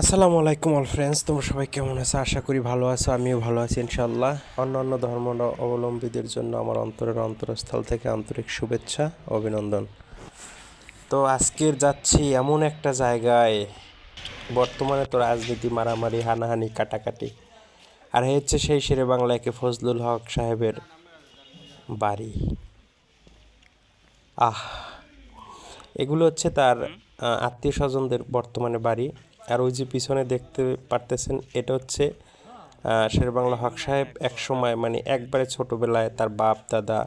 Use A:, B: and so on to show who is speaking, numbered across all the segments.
A: আসসালামু আলাইকুম all friends তোমরা সবাই কেমন আছো? আশা করি ভালো আছো, আমিও ভালো আছি ইনশাল্লাহ অন্য অন্য ধর্ম অবলম্বীদের জন্য আমার অন্তরের অন্তরস্থল থেকে আন্তরিক শুভেচ্ছা, অভিনন্দন। তো আজকের যাচ্ছি এমন একটা জায়গায়। বর্তমানে তো রাজনীতি, মারামারি, হানাহানি, কাটাকাটি। আর হচ্ছে সেই শেরে বাংলাকে ফজলুল হক সাহেবের বাড়ি। আহ! এগুলো হচ্ছে তার আত্মীয় স্বজনদের বর্তমানে বাড়ি। আর ওই যে পিছনে দেখতে পারতেছেন, এটা হচ্ছে শের বাংলা হক সাহেব এক সময় মানে একবারে ছোটোবেলায় তার বাপ, দাদা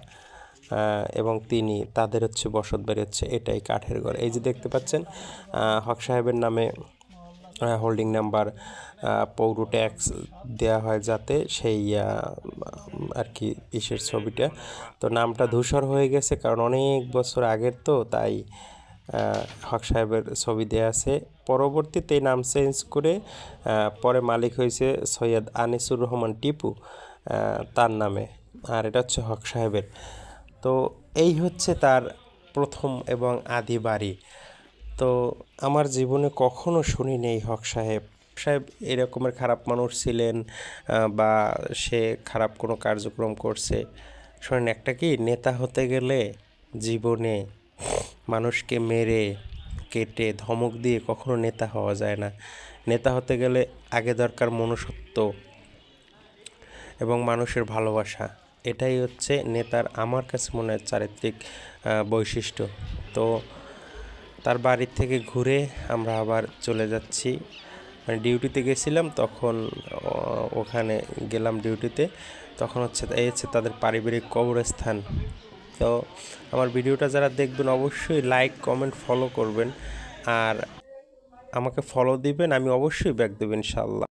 A: এবং তিনি, তাদের হচ্ছে বসত বাড়ি হচ্ছে এটাই কাঠের ঘর। এই যে দেখতে পাচ্ছেন হক সাহেবের নামে হোল্ডিং নাম্বার পৌর ট্যাক্স দেওয়া হয় যাতে সেই আর কি ইসের ছবিটা। তো নামটা ধূসর হয়ে গেছে, কারণ অনেক বছর আগের তো, তাই হক সাহেবের ছবি দেয়া আছে। পরবর্তীতে নাম চেঞ্জ করে পরে মালিক হয়েছে সৈয়দ আনিসুর রহমান টিপু তার নামে। আর এটা হচ্ছে হক সাহেবের। তো এই হচ্ছে তার প্রথম এবং আদি বাড়ি। তো আমার জীবনে কখনো শুনিনি এই হক সাহেব। সাহেব এরকমের খারাপ মানুষ ছিলেন বা সে খারাপ কোনো কার্যক্রম করছে। শোনেন, একটা কি, নেতা হতে গেলে জীবনে মানুষকে মেরে, কেটে, ধমক দিয়ে কখনো নেতা হওয়া যায় না। নেতা হতে গেলে আগে দরকার মনুষ্যত্ব এবং মানুষের ভালোবাসা। এটাই হচ্ছে নেতার আমার কাছে মনে হয় চারিত্রিক বৈশিষ্ট্য। তো তার বাড়ি থেকে ঘুরে আমরা আবার চলে যাচ্ছি। মানে ডিউটিতে গেছিলাম, তখন ওখানে গেলাম ডিউটিতে। তখন হচ্ছে, এই হচ্ছে তাদের পারিবারিক কবরস্থান। তো আমার ভিডিওটা যারা দেখবেন অবশ্যই লাইক কমেন্ট ফলো করবেন। আর আমাকে ফলো দিবেন, আমি অবশ্যই ব্যাক দেবেন ইনশাল্লাহ